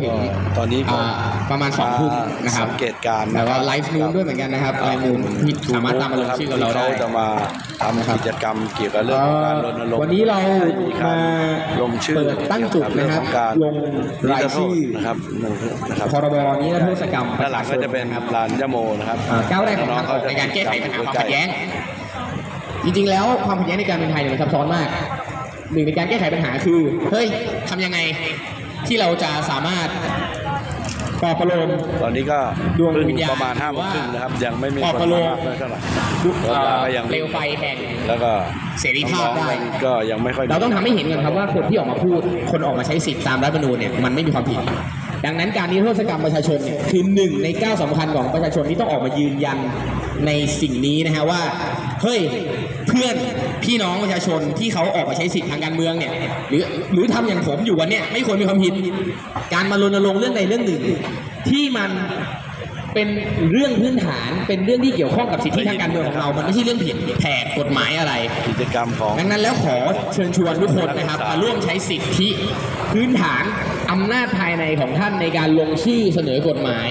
ถึงตอนนี้ก็อ่าประมาณสองทุ่มนะครับสังเกตการณ์แล้วก็นะครับไลฟ์นูนด้วยเหมือนกันนะครับไลฟ์นูนที่สามารถตามมาลงชื่อกับเราได้ที่เขาจะมาทำกิจกรรมเกี่ยวกับเรื่องของการรณรงค์วันนี้เราให้มีการมาลงชื่อเปิดตั้งจุดนะครับเกี่ยวกับลเรื่องรายชื่อนะครับนะครับพรบนี้และโทษกรรมด้านหลังก็จะเป็นครับลานยะโมนะครับอ่าก้าวแรกของทางออกในการแก้ไขปัญหาความขัดแย้งจริงๆแล้วความขัดแย้งในการเมืองไทยเนี่ยมันซับซ้อนมากหนึ่งในการแก้ไขปัญหาคือเฮ้ยทำยังไง ที่เราจะสามารถปลอบประโลม ตอนนี้ก็ดวงเพิ่งวิญญาณ ประมาณห้าโมงครึ่งนะครับ ยังไม่มีออกคนมาลมางมากเท่าไหร่ดูรถราก็ยังเปลวไฟแห่ง แล้วก็เสรีภาพได้ น้องๆก็ยังไม่ค่อยเราต้องทำให้เห็นก่อนครับว่าคนที่ออกมาพูด คนออกมาใช้สิทธิ์ตามรัฐธรรมนูญเนี่ยมันไม่มีความผิด ดังนั้นการนิรโทษกรรมประชาชนเนี่ยคือหนึ่งในก้าวสำคัญของประชาชนที่ต้องออกมายืนยันในสิ่งนี้นะฮะว่าเฮ้ยเพื่อนพี่น้องประชาชนที่เขาออกมาใช้สิทธิทางการเมืองเนี่ยหรือหรือทำอย่างผมอยู่วันเนี้ยไม่ควรมีความผิด การมารณรงค์เรื่องใดเรื่องหนึ่ง ที่มัน เป็นเรื่องพื้นฐานเป็นเรื่องที่เกี่ยวข้องกับสิทธิทางการเมืองของเรา มันไม่ใช่เรื่องผิดแผกกฎหมายอะไร กิจกรรมของ ดังนั้นแล้วขอเชิญชวนทุกคนนะครับมาร่วมใช้สิทธิพื้นฐานอำนาจภายในของท่านในการลงชื่อเสนอกฎหมาย